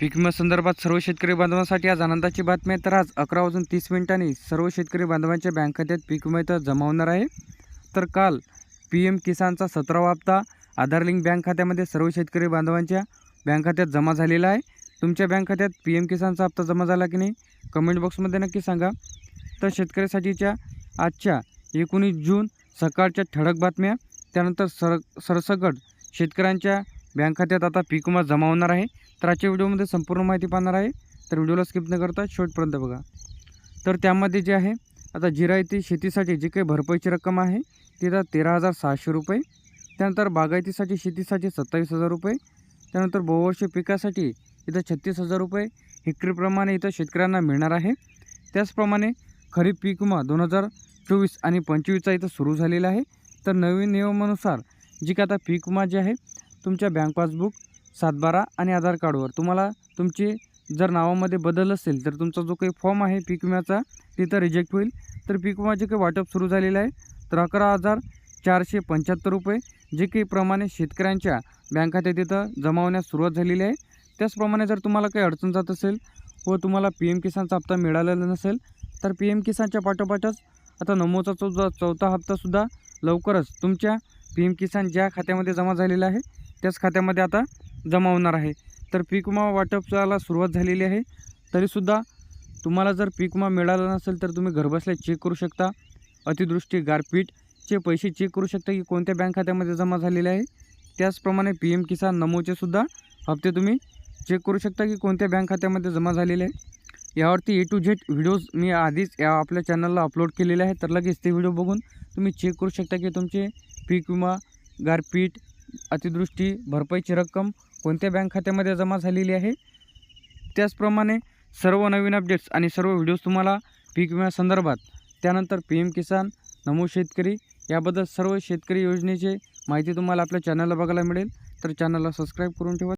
पीक विमा संदर्भात सर्व शेतकरी बांधवांसाठी आज आनंदाची बातमी आहे. तर आज अकरा वाजून तीस मिनिटांनी सर्व शेतकरी बांधवांच्या बँक खात्यात पीक विमा इथं जमा होणार आहे. तर काल पी एम किसानचा सतरावा हप्ता आधार लिंक बँक खात्यामध्ये सर्व शेतकरी बांधवांच्या बँक खात्यात जमा झालेला आहे. तुमच्या बँक खात्यात पी एम किसानचा हप्ता जमा झाला की नाही कमेंट बॉक्समध्ये नक्की सांगा. तर शेतकऱ्यासाठीच्या आजच्या एकोणीस जून सकाळच्या ठळक बातम्या त्यानंतर सर सरसकट शेतकऱ्यांच्या बँक खात्यात आता पीक विमा जमा होणार आहे. तर आजच्या व्हिडिओमध्ये संपूर्ण माहिती पाहणार आहे. तर व्हिडिओला स्किप न करता शेवटपर्यंत बघा. तर त्यामध्ये जे आहे आता जिरायती शेतीसाठी जी काही भरपाईची रक्कम आहे ती आता तेरा हजार सहाशे रुपये. त्यानंतर बागायतीसाठी शेतीसाठी सत्तावीस हजार रुपये. त्यानंतर बहुवर्षीय पिकासाठी इथं छत्तीस हजार रुपये. हेक्टरीप्रमाणे इथं शेतकऱ्यांना मिळणार आहे. त्याचप्रमाणे खरीप पीक विमा दोन हजार चोवीस आणि पंचवीसचा इथं सुरू झालेला आहे. तर नवीन नियमानुसार जी काय आता पीक विमा जे आहे तुमच्या बँक पासबुक सातबारा आणि आधार कार्डवर. तुम्हाला तुमची जर नावामध्ये बदल असेल तर तुमचा जो काही फॉर्म आहे पीक विम्याचा तिथं रिजेक्ट होईल. तर पीक विमा जे काही वाटप सुरू झालेलं आहे. तर अकरा हजार चारशे पंच्याहत्तर रुपये जे काही प्रमाणे शेतकऱ्यांच्या बँक खात्यात तिथं जमा होण्यास सुरुवात झालेली आहे. त्याचप्रमाणे जर तुम्हाला काही अडचण जात असेल व तुम्हाला पी एम किसानचा हप्ता मिळालेला नसेल तर पी एम किसानच्या पाठोपाठच आता नमोचा चौदा चौथा हप्तासुद्धा लवकरच तुमच्या पी एम किसान ज्या खात्यामध्ये जमा झालेला आहे त्याच खात्यामध्ये आता जमा होणार आहे. तर पीक विमा वाटपाला सुरुवात झालेली आहे. तरीसुद्धा तुम्हाला जर पीक विमा मिळाला नसेल तर तुम्ही घरबसल्या चेक करू शकता. अतिदृष्टी गारपीटचे पैसे चेक करू शकता की कोणत्या बँक खात्यामध्ये जमा झालेले आहे. त्याचप्रमाणे पी एम किसान नमोचे सुद्धा हप्ते तुम्ही चेक करू शकता की कोणत्या बँक खात्यामध्ये जमा झालेले आहे. यावरती ए टू झेड व्हिडिओज मी आधीच या आपल्या चॅनलला अपलोड केलेले आहे तर लगेच ते व्हिडिओ बघून तुम्ही चेक करू शकता की तुमचे पीक विमा गारपीट अतिदृष्टी भरपाईची रक्कम कोणत्या बँक खात्यामध्ये जमा झालेली आहे? त्याचप्रमाणे सर्व नवीन अपडेट्स आणि सर्व व्हिडिओज तुम्हाला पीक विम्यासंदर्भात त्यानंतर पी एम किसान नमो शेतकरी याबद्दल सर्व शेतकरी योजनेचे माहिती तुम्हाला आपल्या चॅनलला बघायला मिळेल. तर चॅनलला सबस्क्राईब करून ठेवा.